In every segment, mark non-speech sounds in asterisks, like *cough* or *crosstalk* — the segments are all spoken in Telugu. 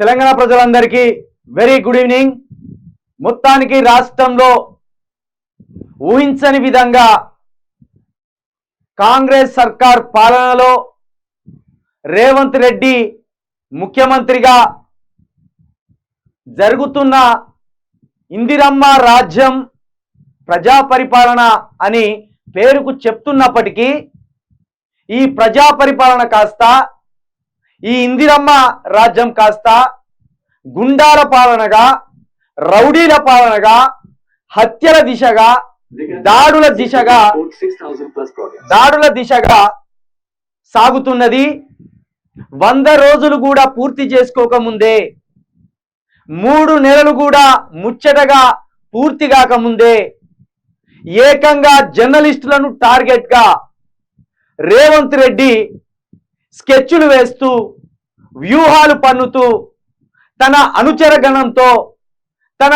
తెలంగాణ ప్రజలందరికీ వెరీ గుడ్ ఈవినింగ్. మొత్తానికి రాష్ట్రంలో ఊహించని విధంగా కాంగ్రెస్ సర్కార్ పాలనలో రేవంత్ రెడ్డి ముఖ్యమంత్రిగా జరుగుతున్న ఇందిరమ్మ రాజ్యం ప్రజా పరిపాలన అని పేరుకు చెప్తున్నప్పటికీ ఈ ప్రజా పరిపాలన కాస్త ఈ ఇందిరమ్మ రాజ్యం కాస్త గుండాల పాలనగా రౌడీల పాలనగా హత్యల దిశగా దాడుల దిశగా దాడుల దిశగా సాగుతున్నది. వంద రోజులు కూడా పూర్తి చేసుకోకముందే మూడు నెలలు కూడా ముచ్చటగా పూర్తి కాకముందే ఏకంగా జర్నలిస్టులను టార్గెట్గా రేవంత్ రెడ్డి స్కెచ్లు వేస్తూ వ్యూహాలు పన్నుతూ తన అనుచర గణంతో తన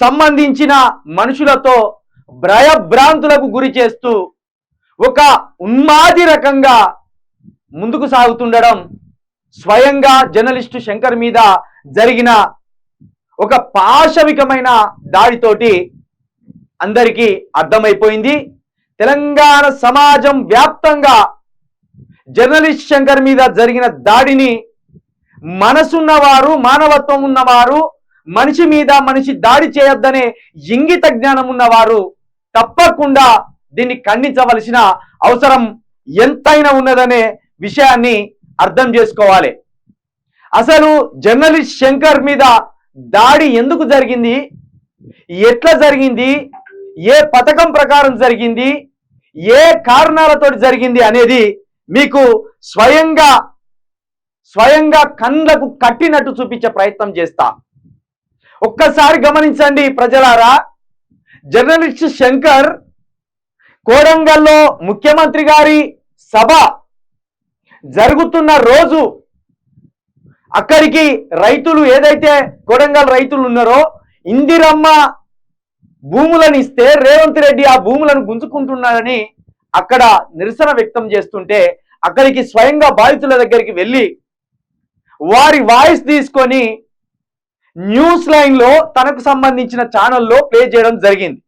సంబంధించిన మనుషులతో భయభ్రాంతులకు గురి చేస్తూ ఒక ఉన్మాది రకంగా ముందుకు సాగుతుండడం స్వయంగా జర్నలిస్టు శంకర్ మీద జరిగిన ఒక పాశవికమైన దాడితోటి అందరికీ అర్థమైపోయింది. తెలంగాణ సమాజం వ్యాప్తంగా జర్నలిస్ట్ శంకర్ మీద జరిగిన దాడిని మనసున్నవారు మానవత్వం ఉన్నవారు మనిషి మీద మనిషి దాడి చేయొద్దనే ఇంగిత జ్ఞానం ఉన్నవారు తప్పకుండా దీన్ని ఖండించవలసిన అవసరం ఎంతైనా ఉన్నదనే విషయాన్ని అర్థం చేసుకోవాలి. అసలు జర్నలిస్ట్ శంకర్ మీద దాడి ఎందుకు జరిగింది? ఎట్లా జరిగింది? ఏ పథకం ప్రకారం జరిగింది? ఏ కారణాలతో జరిగింది అనేది మీకు స్వయంగా స్వయంగా కండ్లకు కట్టినట్టు చూపించే ప్రయత్నం చేస్తా. ఒక్కసారి గమనించండి ప్రజలారా జర్నలిస్ట్ శంకర్ కోడంగల్లో ముఖ్యమంత్రి గారి సభ జరుగుతున్న రోజు అక్కడికి రైతులు ఏదైతే కోడంగల్ రైతులు ఉన్నారో ఇందిరమ్మ భూములను ఇస్తే రేవంత్ రెడ్డి ఆ భూములను గుంజుకుంటున్నారని అక్కడ నిరసన వ్యక్తం చేస్తుంటే అక్కడికి స్వయంగా బాధితుల దగ్గరికి వెళ్ళి వారి వాయిస్ తీసుకొని న్యూస్ లైన్లో తనకు సంబంధించిన ఛానల్లో ప్లే చేయడం జరిగింది.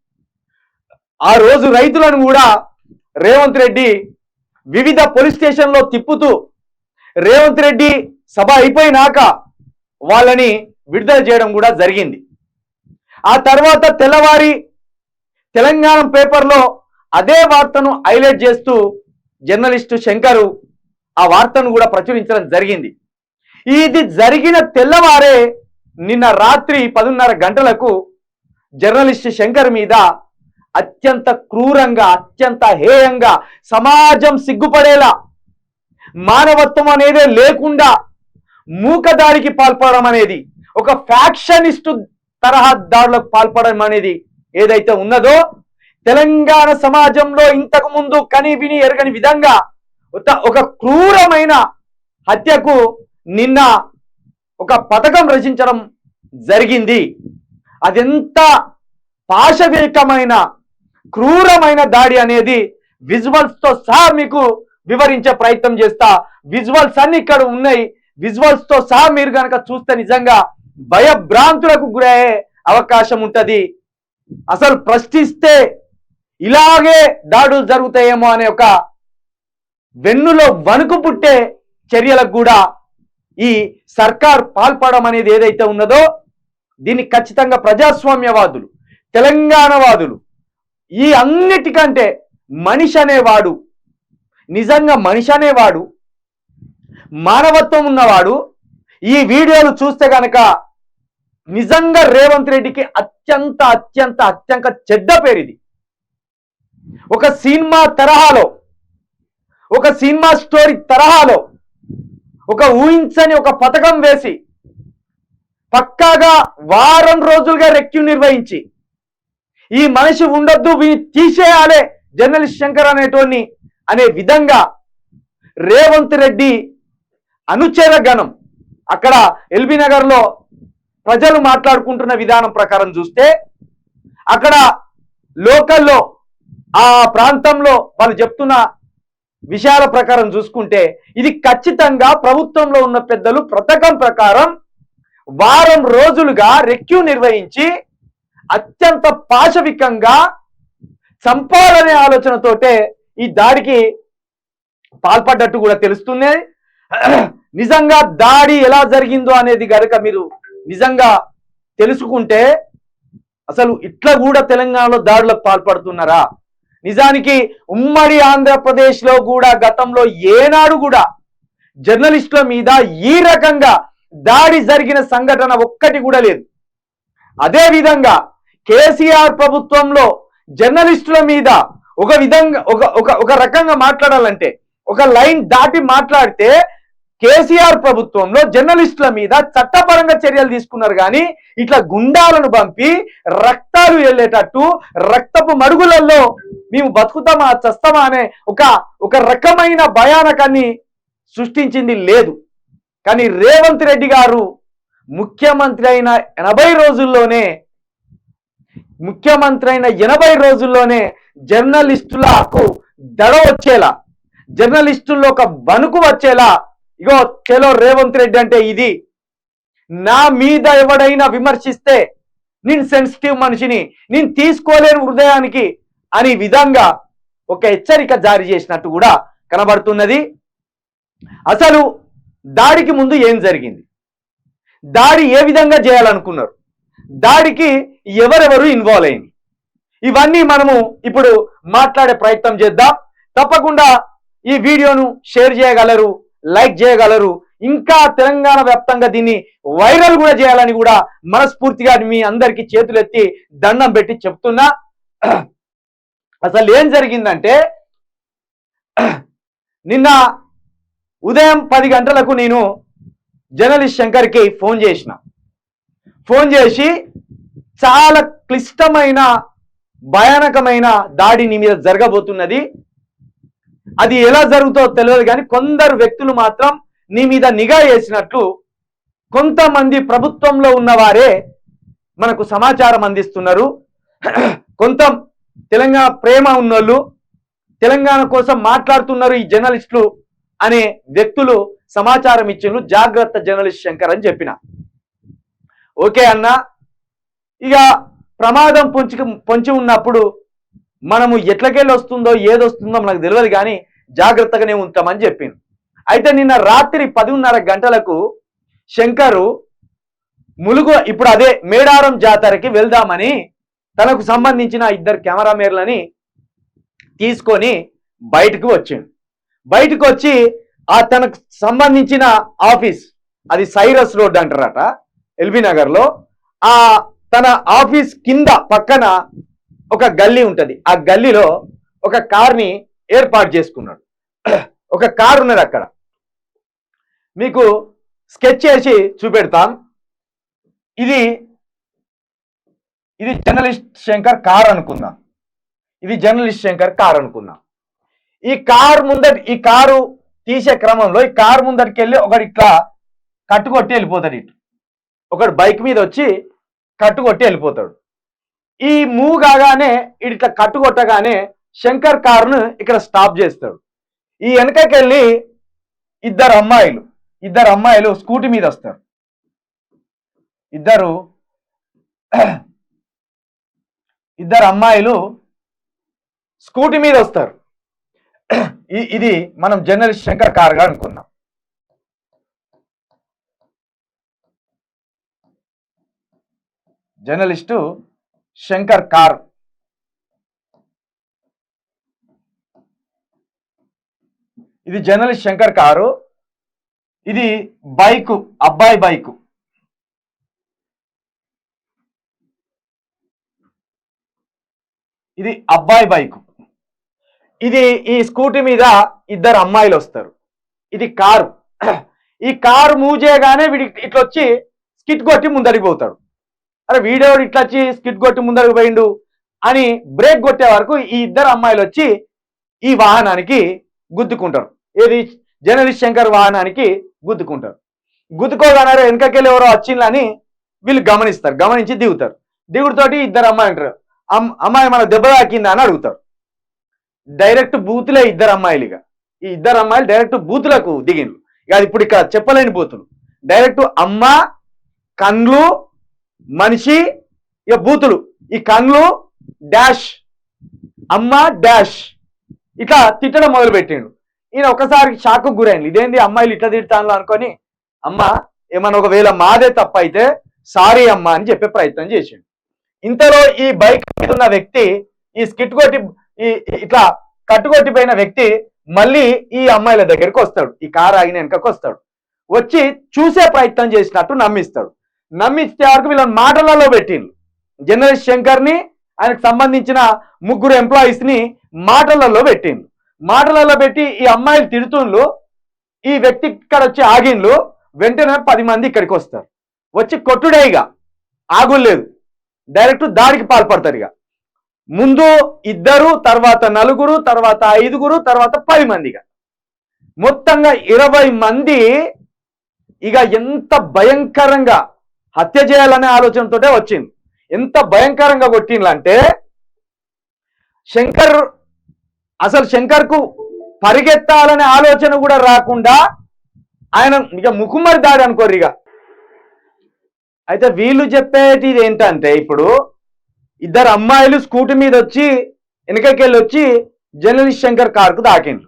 ఆ రోజు రైతులను కూడా రేవంత్ రెడ్డి వివిధ పోలీస్ స్టేషన్లో తిప్పుతూ రేవంత్ రెడ్డి సభ అయిపోయినాక వాళ్ళని విడుదల చేయడం కూడా జరిగింది. ఆ తర్వాత తెల్లవారి తెలంగాణ పేపర్లో అదే వార్తను హైలైట్ చేస్తూ జర్నలిస్టు శంకరు ఆ వార్తను కూడా ప్రచురించడం జరిగింది. ఇది జరిగిన తెల్లవారే నిన్న రాత్రి పదున్నర గంటలకు జర్నలిస్ట్ శంకర్ మీద అత్యంత క్రూరంగా అత్యంత హేయంగా సమాజం సిగ్గుపడేలా మానవత్వం అనేదే లేకుండా మూకదారికి పాల్పడడం అనేది ఒక ఫ్యాక్షనిస్టు తరహా దాడులకు పాల్పడడం అనేది ఏదైతే ఉన్నదో తెలంగాణ సమాజంలో ఇంతకు ముందు కని విని ఎరగని విధంగా ఒక క్రూరమైన హత్యకు నిన్న ఒక పథకం రచించడం జరిగింది. అదెంత పాశవికమైన క్రూరమైన దాడి అనేది విజువల్స్తో సహా మీకు వివరించే ప్రయత్నం చేస్తా. విజువల్స్ అన్ని ఇక్కడ ఉన్నాయి. విజువల్స్తో సహా మీరు కనుక చూస్తే నిజంగా భయభ్రాంతులకు గురయ్యే అవకాశం ఉంటుంది. అసలు ప్రశ్నిస్తే ఇలాగే దాడులు జరుగుతాయేమో అనే ఒక వెన్నులో వణుకు పుట్టే చర్యలకు కూడా ఈ సర్కార్ పాల్పడడం అనేది ఏదైతే ఉన్నదో దీన్ని ఖచ్చితంగా ప్రజాస్వామ్యవాదులు తెలంగాణవాదులు ఈ అన్నిటికంటే మనిషి అనేవాడు నిజంగా మనిషి అనేవాడు మానవత్వం ఉన్నవాడు ఈ వీడియోలు చూస్తే కనుక నిజంగా రేవంత్ రెడ్డికి అత్యంత అత్యంత అత్యంత చెడ్డ పేరు ఇది ఒక సినిమా తరహాలో ఒక సినిమా స్టోరీ తరహాలో ఒక ఊహించని ఒక పథకం వేసి పక్కాగా వారం రోజులుగా రెక్యూ నిర్వహించి ఈ మనిషి ఉండొద్దు వీ తీసేయాలే జర్నలిస్ట్ శంకర్ అనేటోని అనే విధంగా రేవంత్ రెడ్డి అనుచర గణం. అక్కడ ఎల్బీ నగర్లో ప్రజలు మాట్లాడుకుంటున్న విధానం ప్రకారం చూస్తే అక్కడ లోకల్లో ఆ ప్రాంతంలో వాళ్ళు చెప్తున్న విషయాల ప్రకారం చూసుకుంటే ఇది ఖచ్చితంగా ప్రభుత్వంలో ఉన్న పెద్దలు పథకం ప్రకారం వారం రోజులుగా రెక్యూ నిర్వహించి అత్యంత పాశవికంగా చంపాలనే ఆలోచనతోటే ఈ దాడికి పాల్పడ్డట్టు కూడా తెలుస్తుంది. నిజంగా దాడి ఎలా జరిగిందో అనేది గనుక మీరు నిజంగా తెలుసుకుంటే అసలు ఇట్లా కూడా తెలంగాణలో దాడులకు పాల్పడుతున్నారా? నిజానికి ఉమ్మడి ఆంధ్రప్రదేశ్లో కూడా గతంలో ఏనాడు కూడా జర్నలిస్టుల మీద ఈ రకంగా దాడి జరిగిన సంఘటన ఒక్కటి కూడా లేదు. అదే విధంగా కేసీఆర్ ప్రభుత్వంలో జర్నలిస్టుల మీద ఒక విధంగా ఒక ఒక ఒక రకంగా మాట్లాడాలంటే ఒక లైన్ దాటి మాట్లాడితే కేసీఆర్ ప్రభుత్వంలో జర్నలిస్టుల మీద చట్టపరంగా చర్యలు తీసుకున్నారు కానీ ఇట్లా గుండాలను పంపి రక్తాలు వెళ్ళేటట్టు రక్తపు మడుగులలో మేము బతుకుతామా చస్తామా అనే ఒక ఒక రకమైన భయానకాన్ని సృష్టించింది లేదు. కానీ రేవంత్ రెడ్డి గారు ముఖ్యమంత్రి అయిన ఎనభై రోజుల్లోనే ముఖ్యమంత్రి అయిన ఎనభై రోజుల్లోనే జర్నలిస్టులకు దడ వచ్చేలా జర్నలిస్టుల్లో ఒక వణుకు వచ్చేలా ఇగో చలో రేవంత్ రెడ్డి అంటే ఇది. నా మీద ఎవడైనా విమర్శిస్తే నేను సెన్సిటివ్ మనిషిని నేను తీసుకోలేని హృదయానికి అని విధంగా ఒక హెచ్చరిక జారీ చేసినట్టు కూడా కనబడుతున్నది. అసలు దాడికి ముందు ఏం జరిగింది? దాడి ఏ విధంగా చేయాలనుకున్నారు? దాడికి ఎవరెవరు ఇన్వాల్వ్ అయింది ఇవన్నీ మనము ఇప్పుడు మాట్లాడే ప్రయత్నం చేద్దాం. తప్పకుండా ఈ వీడియోను షేర్ చేయగలరు. లైక్ చేయగలరు. ఇంకా తెలంగాణ వ్యాప్తంగా దీన్ని వైరల్ కూడా చేయాలని కూడా మనస్ఫూర్తిగా మీ అందరికీ చేతులెత్తి దండం పెట్టి చెప్తున్నా. అసలు ఏం జరిగిందంటే నిన్న ఉదయం పది గంటలకు నేను జర్నలిస్ట్ శంకర్కి ఫోన్ చేసిన. ఫోన్ చేసి చాలా క్లిష్టమైన భయానకమైన దాడి నీ మీద జరగబోతున్నది. అది ఎలా జరుగుతో తెలియదు కానీ కొందరు వ్యక్తులు మాత్రం నీ మీద నిఘా వేసినట్లు కొంతమంది ప్రభుత్వంలో ఉన్నవారే మనకు సమాచారం అందిస్తున్నారు. కొంత తెలంగాణ ప్రేమ ఉన్నోళ్ళు తెలంగాణ కోసం మాట్లాడుతున్నారు ఈ జర్నలిస్టులు అనే వ్యక్తులు సమాచారం ఇచ్చిండ్రు జాగ్రత్త జర్నలిస్ట్ శంకర్ అని చెప్పిన. ఓకే అన్న ఇక ప్రమాదం పొంచి పొంచి ఉన్నప్పుడు మనము ఎట్లకెళ్ళి వస్తుందో ఏదొస్తుందో మనకు తెలియదు కానీ జాగ్రత్తగానే ఉంటామని చెప్పింది అయితే నిన్న రాత్రి పదిన్నర గంటలకు శంకరు ములుగు ఇప్పుడు అదే మేడారం జాతరకి వెళ్దామని తనకు సంబంధించిన ఇద్దరు కెమెరామేర్లని తీసుకొని బయటకు వచ్చింది బయటకు వచ్చి ఆ తనకు సంబంధించిన ఆఫీస్ అది సైరస్ రోడ్ అంటారట ఎల్బీ నగర్లో. ఆ తన ఆఫీస్ కింద పక్కన ఒక గల్లీ ఉంటుంది. ఆ గల్లీలో ఒక కార్ని ఏర్పాటు చేసుకున్నాడు. ఒక కారు ఉన్నది అక్కడ. మీకు స్కెచ్ చేసి చూపెడతాం. ఇది ఇది జర్నలిస్ట్ శంకర్ కార్ అనుకుందాం. ఇది జర్నలిస్ట్ శంకర్ కార్ అనుకుందాం. ఈ కార్ ముందట ఈ కారు తీసే క్రమంలో ఈ కారు ముందటికి వెళ్ళి ఒకటి ఇట్లా కట్టుకొట్టి వెళ్ళిపోతాడు ఇటు. ఒకడు బైక్ మీద వచ్చి కట్టుకొట్టి వెళ్ళిపోతాడు. ఈ మూవ్ కాగానే ఇట్లా కట్టుకొట్టగానే శంకర్ కారును ఇక్కడ స్టాప్ చేస్తాడు. ఈ వెనకకి వెళ్ళి ఇద్దరు అమ్మాయిలు ఇద్దరు అమ్మాయిలు స్కూటీ మీద వస్తారు. ఇద్దరు ఇద్దరు అమ్మాయిలు స్కూటీ మీద వస్తారు. ఇది మనం జర్నలిస్ట్ శంకర్ కార్గా అనుకుందాం జర్నలిస్టు శంకర్ కార్ ఇది జర్నలిస్ట్ శంకర్ కారు. ఇది బైకు అబ్బాయి బైకు. ఇది అబ్బాయి బైకు. ఇది ఈ స్కూటీ మీద ఇద్దరు అమ్మాయిలు వస్తారు. ఇది కారు. ఈ కారు మూవ్ చేయగానే వీడి ఇట్లా వచ్చి స్కిట్ కొట్టి ముందరికి పోతాడు. అరే వీడియో ఇట్లా వచ్చి స్కిట్ కొట్టి ముందరికి పోయిండు? అని బ్రేక్ కొట్టే వరకు ఈ ఇద్దరు అమ్మాయిలు వచ్చి ఈ వాహనానికి గుద్దుకుంటారు. ఏది? జర్నలిస్ట్ శంకర్ వాహనానికి గుద్దుకుంటారు. గుద్దుకోగానే వెనకకెళ్ళి ఎవరో వచ్చిందని వీళ్ళు గమనిస్తారు గమనించి దిగుతారు. దిగుడుతోటి ఇద్దరు అమ్మాయి అంటారు "అమ్- అమ్మాయి మన దెబ్బ తాకిందా అని అడుగుతారు. డైరెక్ట్ బూతులే ఇద్దరు అమ్మాయిలు ఇక ఈ ఇద్దరు అమ్మాయిలు డైరెక్ట్ బూతులకు దిగిండ్రు. ఇక అది ఇప్పుడు ఇక్కడ చెప్పలేని బూతులు. డైరెక్ట్ అమ్మ కండ్లు మనిషి ఇక బూతులు. ఈ కండ్లు డాష్. అమ్మ డాష్. ఇట్లా తిట్టడం మొదలు పెట్టిండు ఈయన ఒకసారి షాక్ గురైంది. ఇదేంది? అమ్మాయిలు ఇట్లా తిడతాను అనుకొని అమ్మ ఏమన్నా ఒకవేళ మాదే తప్ప అయితే సారీ అమ్మ అని చెప్పే ప్రయత్నం చేసిండు. ఇంతలో ఈ బైక్ మీద ఉన్న వ్యక్తి ఈ స్కిట్ కొట్టి ఈ ఇట్లా కట్టుకొట్టిపోయిన వ్యక్తి మళ్ళీ ఈ అమ్మాయిల దగ్గరికి వస్తాడు. ఈ కారు ఆగిన వెనకకు వస్తాడు. వచ్చి చూసే ప్రయత్నం చేసినట్టు నమ్మిస్తాడు. నమ్మిస్తే వరకు వీళ్ళని మాటలలో పెట్టిండు. జర్నలిస్ట్ శంకర్ని ఆయనకు సంబంధించిన ముగ్గురు ఎంప్లాయీస్ని మాటలలో పెట్టిండు. మాటలలో పెట్టి ఈ అమ్మాయిలు తిడుతుండ్లు ఈ వ్యక్తి ఇక్కడ వచ్చి ఆగిండ్లు వెంటనే పది మంది ఇక్కడికి వస్తారు. వచ్చి కొట్టుడే ఇక. ఆగులేదు డైరెక్ట్ దాడికి పాల్పడతారు ఇక. ముందు ఇద్దరు తర్వాత నలుగురు తర్వాత ఐదుగురు తర్వాత పది మందిగా మొత్తంగా ఇరవై మంది ఇక ఎంత భయంకరంగా హత్య చేయాలనే ఆలోచనతోటే వచ్చింది ఎంత భయంకరంగా కొట్టిండ్లంటే శంకర్ అసలు శంకర్కు పరిగెత్తాలనే ఆలోచన కూడా రాకుండా ఆయన ఇక ముకుమ్మరి దాడి అనుకోరు ఇక. అయితే వీళ్ళు చెప్పేటిది ఏంటంటే ఇప్పుడు ఇద్దరు అమ్మాయిలు స్కూటీ మీద వచ్చి వెనకకెళ్ళి వచ్చి జర్నలిస్ట్ శంకర్ కార్కు దాకిండ్రు.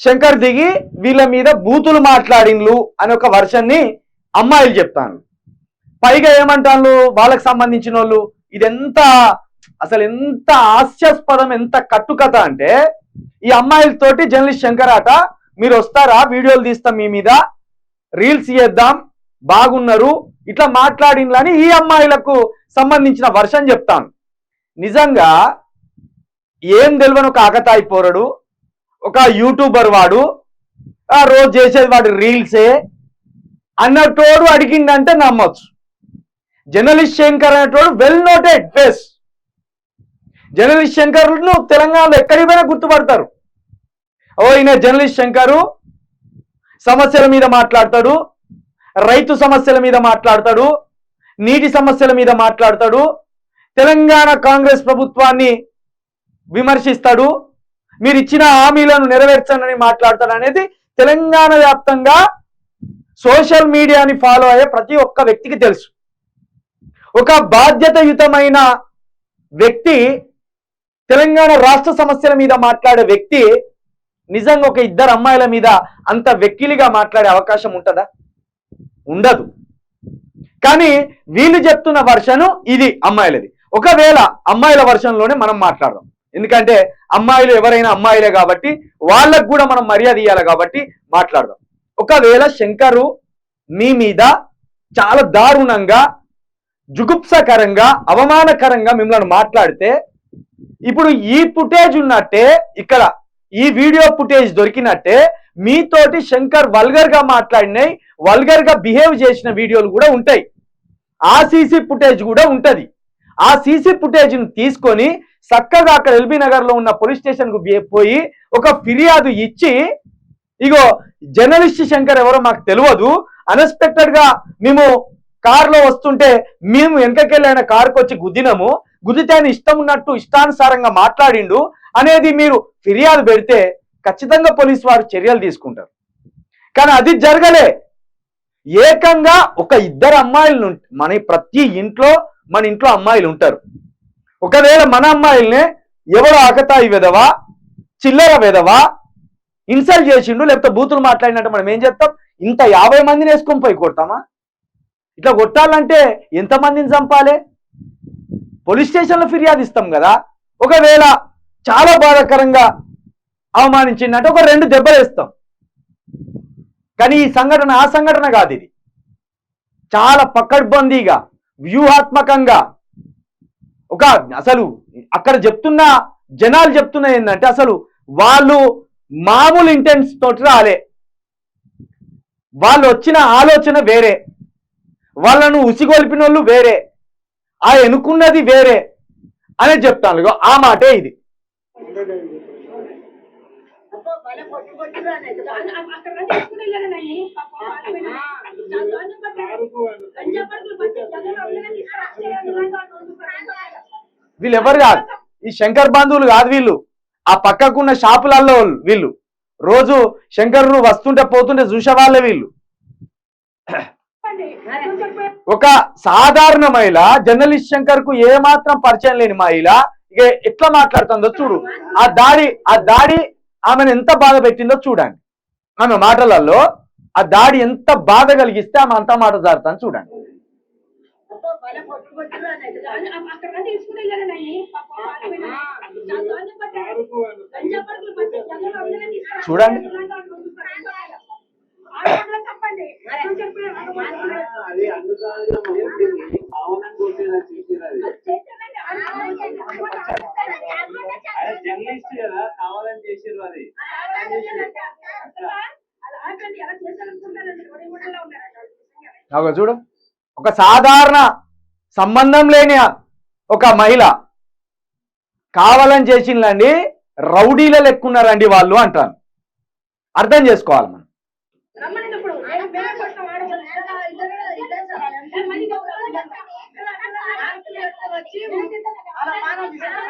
శంకర్ దిగి వీళ్ళ మీద బూతులు మాట్లాడిండ్లు అనే ఒక వర్షన్ని అమ్మాయిలు చెప్తాను పైగా ఏమంటాను వాళ్ళకి సంబంధించిన వాళ్ళు ఇదెంత అసలు ఎంత హాస్యాస్పదం ఎంత కట్టుకథ అంటే ఈ అమ్మాయిలతోటి జర్నలిస్ట్ శంకర్ మీరు వస్తారా? వీడియోలు తీస్తాం మీ మీద. రీల్స్ చేద్దాం. బాగున్నారు. ఇట్లా మాట్లాడినని ఈ అమ్మాయిలకు సంబంధించిన వర్షం చెప్తాను. నిజంగా ఏం తెలియని ఒక ఆకతాయి పోరడు ఒక యూట్యూబర్ వాడు రోజు చేసేది వాడు రీల్సే అన్నటోడు అడిగిందంటే నమ్మొచ్చు. జర్నలిస్ట్ శంకర్ అనేటోడు వెల్ నోటెడ్ బెస్ట్ జర్నలిస్ట్ శంకర్ను తెలంగాణలో ఎక్కడికి పోయినా గుర్తుపడతారు. ఓ ఈయన జర్నలిస్ట్ శంకరు సమస్యల మీద మాట్లాడతాడు రైతు సమస్యల మీద మాట్లాడతాడు నీటి సమస్యల మీద మాట్లాడతాడు తెలంగాణ కాంగ్రెస్ ప్రభుత్వాన్ని విమర్శిస్తాడు మీరు ఇచ్చిన హామీలను నెరవేర్చండి మాట్లాడతాడు అనేది తెలంగాణ వ్యాప్తంగా సోషల్ మీడియాని ఫాలో అయ్యే ప్రతి ఒక్క వ్యక్తికి తెలుసు. ఒక బాధ్యతయుతమైన వ్యక్తి తెలంగాణ రాష్ట్ర సమస్యల మీద మాట్లాడే వ్యక్తి నిజంగా ఒక ఇద్దరు అమ్మాయిల మీద అంత వెక్కిలిగా మాట్లాడే అవకాశం ఉంటుందా? ఉండదు. కానీ వీళ్ళు చెప్తున్న వర్షను ఇది అమ్మాయిలది. ఒకవేళ అమ్మాయిల వర్షంలోనే మనం మాట్లాడదాం. ఎందుకంటే అమ్మాయిలు ఎవరైనా అమ్మాయిలే కాబట్టి వాళ్ళకు కూడా మనం మర్యాద ఇవ్వాలి కాబట్టి మాట్లాడదాం. ఒకవేళ శంకరు మీ మీద చాలా దారుణంగా జుగుప్సకరంగా అవమానకరంగా మిమ్మల్ని మాట్లాడితే ఇప్పుడు ఈ ఫుటేజ్ ఉన్నట్టే ఇక్కడ ఈ వీడియో ఫుటేజ్ దొరికినట్టే మీతోటి శంకర్ వల్గర్గా మాట్లాడినాయి వల్గర్గా బిహేవ్ చేసిన వీడియోలు కూడా ఉంటాయి. ఆ సీసీ ఫుటేజ్ కూడా ఉంటది. ఆ సీసీ ఫుటేజ్ను తీసుకొని చక్కగా అక్కడ ఎల్బీ నగర్లో ఉన్న పోలీస్ స్టేషన్కు పోయి ఒక ఫిర్యాదు ఇచ్చి ఇగో జర్నలిస్ట్ శంకర్ ఎవరో మాకు తెలియదు అన్ఎక్స్పెక్టెడ్గా మేము కార్లో వస్తుంటే మేము వెనకకెళ్ళి ఆయన కారుకు వచ్చి గుద్దినాము గుద్దితే ఆయన ఇష్టం ఉన్నట్టు ఇష్టానుసారంగా మాట్లాడిండు అనేది మీరు ఫిర్యాదు పెడితే ఖచ్చితంగా పోలీసు వారు చర్యలు తీసుకుంటారు. కానీ అది జరగలే. ఏకంగా ఒక ఇద్దరు అమ్మాయిలు మన ప్రతి ఇంట్లో మన ఇంట్లో అమ్మాయిలు ఉంటారు. ఒకవేళ మన అమ్మాయిల్ని ఎవడో ఆకతాయి వెదవా చిల్లర వెదవా ఇన్సల్ట్ చేసిండు లేకపోతే బూతులు మాట్లాడినట్టు మనం ఏం చేస్తాం? ఇంత యాభై మందిని వేసుకొని పోయి కొడతామా? ఇట్లా కొట్టాలంటే ఎంతమందిని చంపాలి? పోలీస్ స్టేషన్లో ఫిర్యాదు ఇస్తాం కదా. ఒకవేళ చాలా బాధాకరంగా అవమానించిందంటే ఒక రెండు దెబ్బలు వేస్తాం. కానీ ఈ సంఘటన ఆ సంఘటన కాదు ఇది. చాలా పక్కడ్బందీగా వ్యూహాత్మకంగా ఒక అసలు అక్కడ చెప్తున్న జనాలు చెప్తున్న ఏంటంటే అసలు వాళ్ళు మామూలు ఇంటెన్స్ తోటి రాలే. వాళ్ళు వచ్చిన ఆలోచన వేరే. వాళ్ళను ఉసిగొల్పిన వాళ్ళు వేరే. ఆ ఎన్నుకున్నది వేరే అనేది చెప్తాను. ఆ మాటే ఇది. వాళ్ళు ఎవరు కాదు? ఈ శంకర్ బంధువులు కాదు వీళ్ళు. ఆ పక్కకున్న షాపులలో వాళ్ళు రోజు శంకర్ వస్తుంటే పోతుంటే చూసే వాళ్ళే. ఒక సాధారణ మహిళ జర్నలిస్ట్ శంకర్కు ఏమాత్రం పరిచయం లేని మహిళ ఇక ఎట్లా మాట్లాడుతుందో చూడు ఆ దాడి ఆ దాడి ఆమెను ఎంత బాధ పెట్టిందో చూడండి ఆమె మాటలలో ఆ దాడి ఎంత బాధ కలిగిస్తే ఆమె అంత మాట జారుతాను చూడండి అబ్బో భలే కొట్టు కొట్టురా నాయన. అక్కడ అక్కడ తీసుకుని వెళ్ళానని పాపం వాళ్ళు పోయినా. చాలా దారుణం పడ్డారు. గంజా పడుకులు పట్టి జగన్ అందరినీ తీసుకురా. చూడండి. ఆడవాళ్ళని తప్పండి నువ్వు చెప్పిన అది అందుకాలంలో మొదలుపెట్టి పావనం కొట్టేలా చేసేది చేసేదండి. ఆడవాళ్ళని అది జర్నలిస్ట్ కదా కావాలని చేసేది అది అలా ఆపండి ఎలా చేశారనుకుంటారండి ఒడి ముడలో ఉన్నారండి వాళ్ళు నిజంగా. ఒక చూడు. ఒక సాధారణ సంబంధం లేని ఒక మహిళ కావాలని చేసిందండి రౌడీల లెక్కున్నారండి వాళ్ళు అంటాను. అర్థం చేసుకోవాలి మనం. రమ్మని ఇప్పుడు నేను పేరు కోసం ఆడవాళ్ళు ఇద్దరు ఇద్దరు ఇద్దరు సార్. అంటే మళ్ళీ ఇంకొక రోజు చేస్తాను. ఆస్తులు ఎత్తుకొని వచ్చి అలా మానవ చేశారు.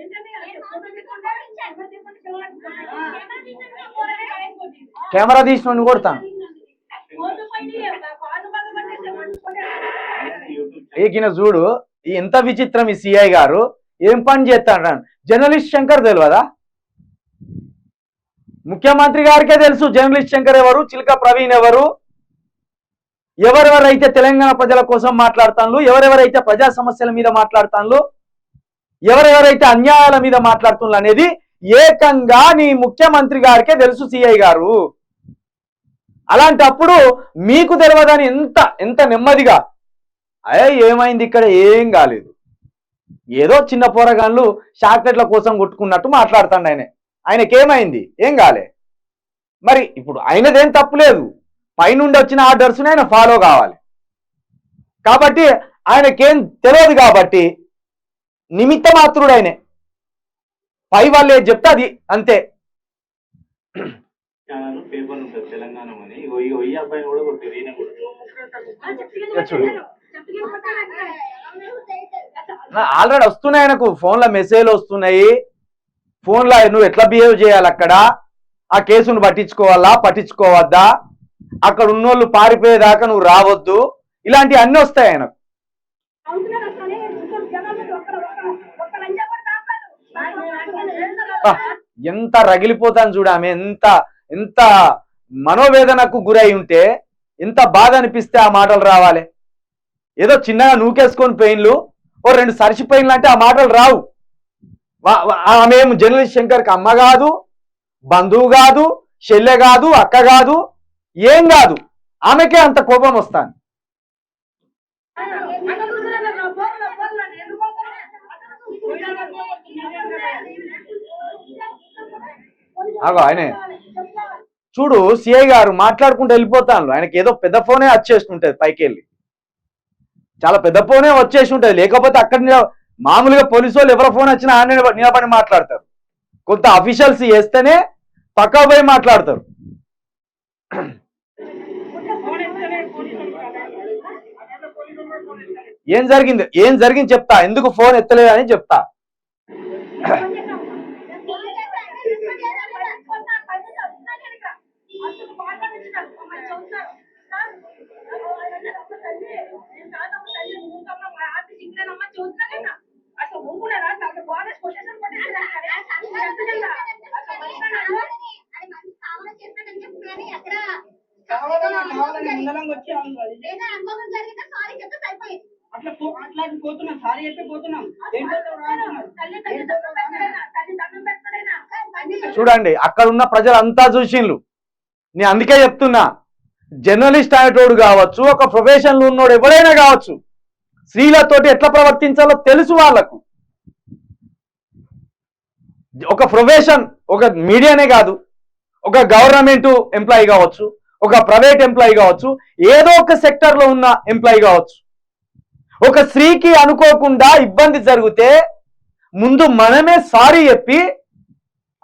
ఏంటంటే అసలు ఫోటో తీసుకుంటారు, ఫోటో తీసుకుంటే పిల్లవాడు కెమెరా తీసిన కొడతాను ఫోటో పైన పాలు బాగా పట్టేస్తే పట్టుకుంటారు. యూట్యూబ్ ఏకిన చూడు ఎంత విచిత్రం ఈ సిఐ గారు ఏం పని చేస్తాడు జర్నలిస్ట్ శంకర్ తెలియదా ముఖ్యమంత్రి గారికే తెలుసు జర్నలిస్ట్ శంకర్ ఎవరు చిలక ప్రవీణ్ ఎవరు? ఎవరెవరైతే తెలంగాణ ప్రజల కోసం మాట్లాడతాను ఎవరెవరైతే ప్రజా సమస్యల మీద మాట్లాడతాను ఎవరెవరైతే అన్యాయాల మీద మాట్లాడుతున్నారు అనేది ఏకంగా నీ ముఖ్యమంత్రి గారికే తెలుసు సిఐ గారు. అలాంటప్పుడు మీకు తెలియదని ఎంత ఎంత నెమ్మదిగా అయ్యే ఏమైంది ఇక్కడ? ఏం కాలేదు. ఏదో చిన్న పోరగాన్లు చాక్లెట్ల కోసం కొట్టుకున్నట్టు మాట్లాడుతాడు ఆయన. ఆయనకేమైంది? ఏం కాలే. మరి ఇప్పుడు ఆయనదేం తప్పులేదు పైనుండి వచ్చిన ఆర్డర్స్ ఆయన ఫాలో కావాలి. కాబట్టి ఆయనకేం తెలియదు కాబట్టి నిమిత్త మాత్రుడు ఆయనే. పై వాళ్ళు ఏది చెప్తే అది అంతే. పేపర్ ఉంటుంది తెలంగాణ ఆల్రెడీ వస్తున్నాయి ఆయనకు. ఫోన్లో మెసేజ్లు వస్తున్నాయి. ఫోన్లో నువ్వు ఎట్లా బిహేవ్ చేయాలి అక్కడ? ఆ కేసును పట్టించుకోవాలా? పట్టించుకోవద్దా? అక్కడ ఉన్నోళ్ళు పారిపోయేదాకా నువ్వు రావద్దు. ఇలాంటివి అన్నీ వస్తాయి ఆయనకు. ఎంత రగిలిపోతాను చూడు ఆమె. ఎంత ఎంత మనోవేదనకు గురై ఉంటే ఎంత బాధ అనిపిస్తే ఆ మాటలు రావాలి. ఏదో చిన్నగా నూకేసుకొని పెయిన్లు ఓ రెండు సరిచి పెయిన్లు అంటే ఆ మాటలు రావు. వా- ఆమె జర్నలిస్ట్ శంకర్కి అమ్మ కాదు బంధువు కాదు చెల్లె కాదు అక్క కాదు ఏం కాదు. ఆమెకే అంత కోపం వస్తాను ఆగో ఆయనే. చూడు సిఐ గారు మాట్లాడుకుంటూ వెళ్ళిపోతాను ఆయనకి ఏదో పెద్ద ఫోనే వచ్చేస్తుంటది పైకి వెళ్ళి చాలా పెద్ద ఫోనే వచ్చేసి ఉంటది. లేకపోతే అక్కడ మామూలుగా పోలీసు వాళ్ళు ఎవరో ఫోన్ వచ్చినా ఆయన నిలబడి మాట్లాడతారు. కొంత అఫీషియల్స్ చేస్తేనే పక్కా పోయి మాట్లాడతారు. ఏం జరిగింది? ఏం జరిగింది చెప్తా. ఎందుకు ఫోన్ ఎత్తలేదు అని చెప్తా. అసలు ఊరుకున్నారా అసలు అట్లా అట్లా పోతున్నాం సారీ చెప్పి పోతున్నాం. చూడండి అక్కడ ఉన్న ప్రజలంతా చూసిండ్రు నేను అందుకే చెప్తున్నా జర్నలిస్ట్ అనేటోడు కావచ్చు ఒక ప్రొఫెషన్లో ఉన్నోడు ఎవరైనా కావచ్చు స్త్రీలతోటి ఎట్లా ప్రవర్తించాలో తెలుసు వాళ్ళకు. ఒక ప్రొఫెషన్ ఒక మీడియానే కాదు ఒక గవర్నమెంట్ ఎంప్లాయీ కావచ్చు ఒక ప్రైవేట్ ఎంప్లాయీ కావచ్చు ఏదో ఒక సెక్టర్లో ఉన్న ఎంప్లాయీ కావచ్చు. ఒక స్త్రీకి అనుకోకుండా ఇబ్బంది జరిగితే ముందు మనమే సారీ చెప్పి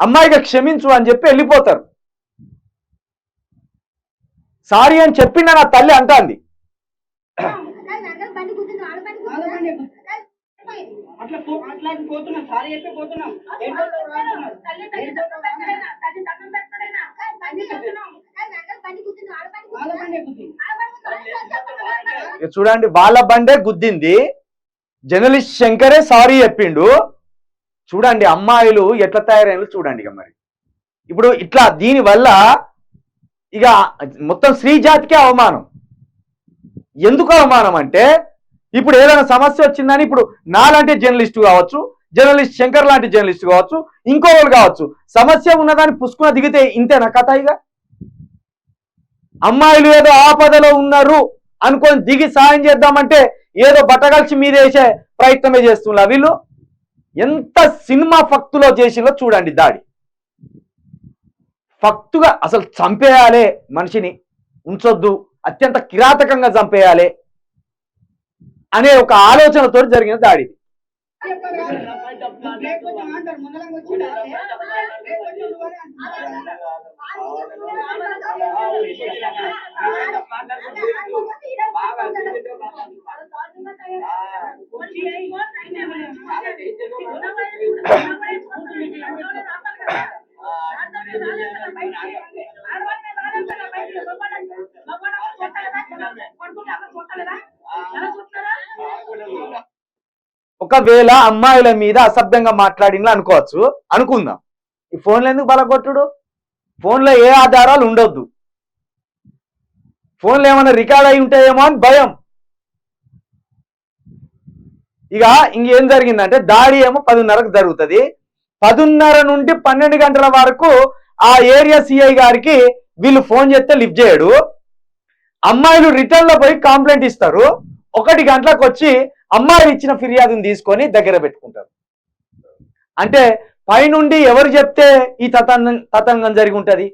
అమ్మాయిగా క్షమించు అని చెప్పి వెళ్ళిపోతారు. సారీ అని చెప్పిండ నా తల్లి అంటాంది. అట్లా అట్లా పోతున్నాం. సారీ చెప్పి పోతున్నాం. ఇక చూడండి వాళ్ళ బండే గుద్దింది. జర్నలిస్ట్ శంకరే సారీ చెప్పిండు. చూడండి అమ్మాయిలు ఎట్లా తయారైన చూడండి ఇక మరి. ఇప్పుడు ఇట్లా దీని వల్ల ఇక మొత్తం స్త్రీ జాతికే అవమానం. ఎందుకు అవమానం అంటే ఇప్పుడు ఏదైనా సమస్య వచ్చిందని ఇప్పుడు నాలాంటి జర్నలిస్ట్ కావచ్చు జర్నలిస్ట్ శంకర్ లాంటి జర్నలిస్ట్ కావచ్చు ఇంకోళ్ళు కావచ్చు సమస్య ఉన్నదాన్ని పుష్కున దిగితే ఇంతేనా కథ ఇక? అమ్మాయిలు ఏదో ఆపదలో ఉన్నారు అనుకొని దిగి సాయం చేద్దామంటే ఏదో బట్టగలిచి మీదేసే ప్రయత్నమే చేస్తున్నారు వీళ్ళు? ఎంత సినిమా ఫక్తులో చేసిందో చూడండి దాడి. ఫక్తుగా అసలు చంపేయాలి మనిషిని ఉంచొద్దు అత్యంత కిరాతకంగా చంపేయాలి. అనే ఒక ఆలోచనతో జరిగిన దాడి రేపు ఒకవేళ అమ్మాయిల మీద అసభ్యంగా మాట్లాడినా అనుకోవచ్చు. అనుకుందాం. ఈ ఫోన్లో ఎందుకు బలగొట్టుడు? ఫోన్లో ఏ ఆధారాలు ఉండొద్దు. ఫోన్లో ఏమైనా రికార్డ్ అయి ఉంటాయేమో అని భయం. ఇక ఇంకేం జరిగిందంటే దాడి ఏమో పదిన్నరకు జరుగుతుంది. పదిన్నర నుండి పన్నెండు గంటల వరకు ఆ ఏరియా సిఐ గారికి వీళ్ళు ఫోన్ చేస్తే లిఫ్ట్ చేయడు. అమ్మాయిలు రిటర్న్లో పోయి కంప్లైంట్ ఇస్తారు. ఒకటి గంటలకు వచ్చి అమ్మాయిలు ఇచ్చిన ఫిర్యాదుని తీసుకొని దగ్గర పెట్టుకుంటారు. అంటే పైనుండి ఎవరు చెప్తే ఈ తతంగం తతంగం జరిగి ఉంటుంది?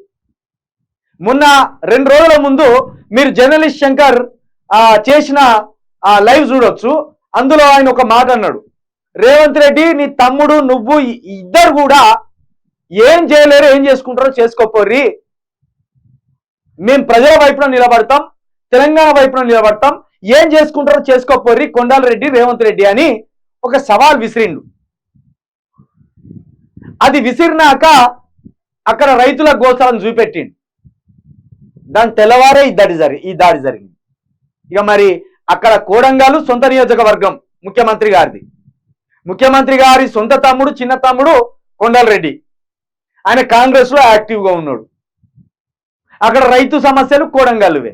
మొన్న రెండు రోజుల ముందు మీరు జర్నలిస్ట్ శంకర్ ఆ, చేసిన ఆ లైవ్ చూడొచ్చు. అందులో ఆయన ఒక మాట అన్నాడు. రేవంత్ రెడ్డి నీ తమ్ముడు నువ్వు ఇద్దరు కూడా ఏం చేయలేరు ఏం చేసుకుంటారో చేసుకోపోర్రి. మేము ప్రజల వైపున నిలబడతాం. తెలంగాణ వైపున నిలబడతాం. ఏం చేసుకుంటారో చేసుకోపోర్రి కొండాల రెడ్డి రేవంత్ రెడ్డి అని ఒక సవాల్ విసిరిండు. అది విసిరినాక అక్కడ రైతుల గోసాలను చూపెట్టిండు. దాని తెల్లవారే ఈ దాడి జరిగి ఈ దాడి జరిగింది. ఇక మరి అక్కడ కోడంగాలు సొంత నియోజకవర్గం ముఖ్యమంత్రి గారిది. ముఖ్యమంత్రి గారి సొంత తమ్ముడు చిన్న తమ్ముడు కొండల రెడ్డి. ఆయన కాంగ్రెస్లో ఉన్నాడు. అక్కడ రైతు సమస్యలు కోడంగాలువే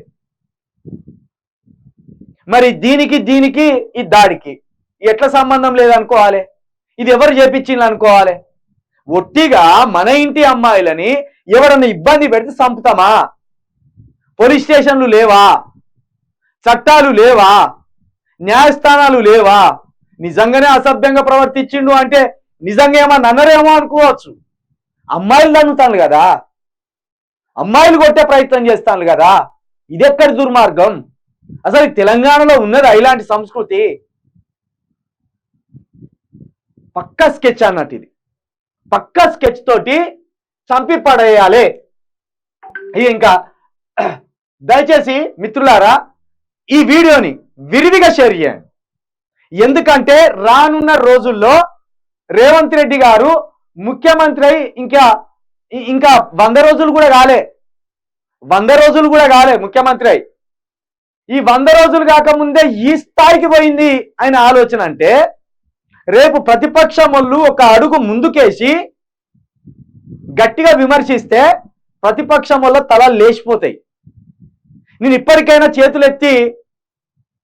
మరి దీనికి దీనికి ఈ దాడికి ఎట్లా సంబంధం లేదనుకోవాలి? ఇది ఎవరు చేపించింది అనుకోవాలి? ఒట్టిగా మన ఇంటి అమ్మాయిలని ఎవరన్నా ఇబ్బంది పెడితే చంపుతామా? పోలీస్ స్టేషన్లు లేవా? చట్టాలు లేవా? న్యాయస్థానాలు లేవా? నిజంగానే అసభ్యంగా ప్రవర్తించిండు అంటే నిజంగా ఏమన్నా అన్నరేమో అనుకోవచ్చు. అమ్మాయిలు తన్నుతాను కదా? అమ్మాయిలు కొట్టే ప్రయత్నం చేస్తాను కదా? ఇదెక్కడి దుర్మార్గం? అసలు తెలంగాణలో ఉన్నదా ఇలాంటి సంస్కృతి? పక్క స్కెచ్ అన్నట్టు ఇది. పక్క స్కెచ్ తోటి చంపి పడేయాలి. ఇది ఇంకా *clears throat* దయచేసి మిత్రులారా ఈ వీడియోని విరివిగా షేర్ చేయండి. ఎందుకంటే రానున్న రోజుల్లో రేవంత్ రెడ్డి గారు ముఖ్యమంత్రి అయి ఇంకా ఇంకా వంద రోజులు కూడా కాలే వంద రోజులు కూడా కాలే ముఖ్యమంత్రి అయి. ఈ వంద రోజులు కాకముందే ఈ స్థాయికి పోయింది ఆయన ఆలోచన అంటే రేపు ప్రతిపక్షం వాళ్ళు ఒక అడుగు ముందుకేసి గట్టిగా విమర్శిస్తే ప్రతిపక్షం వల్ల తల లేచిపోతాయి. నేను ఇప్పటికైనా చేతులెత్తి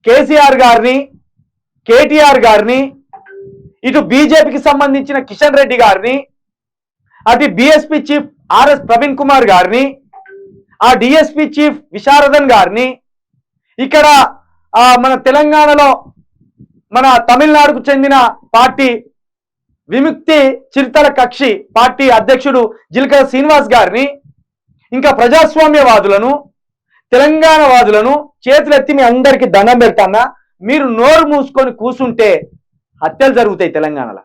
కేసీఆర్ గారిని కేటీఆర్ గారిని ఇటు బీజేపీకి సంబంధించిన కిషన్ రెడ్డి గారిని అటు BSP chief RS Praveen Kumar గారిని ఆ డిఎస్పి చీఫ్ విశారదన్ గారిని ఇక్కడ మన తెలంగాణలో మన తమిళనాడుకు చెందిన పార్టీ విముక్తి చిరుతల కక్షి పార్టీ అధ్యక్షుడు జిలకర శ్రీనివాస్ గారిని ఇంకా ప్రజాస్వామ్యవాదులను తెలంగాణవాదులను చేతులెత్తి మీ అందరికి దండం పెడతానా? మీరు నోరు మూసుకొని కూసుంటే హత్యలు జరుగుతాయి తెలంగాణలో.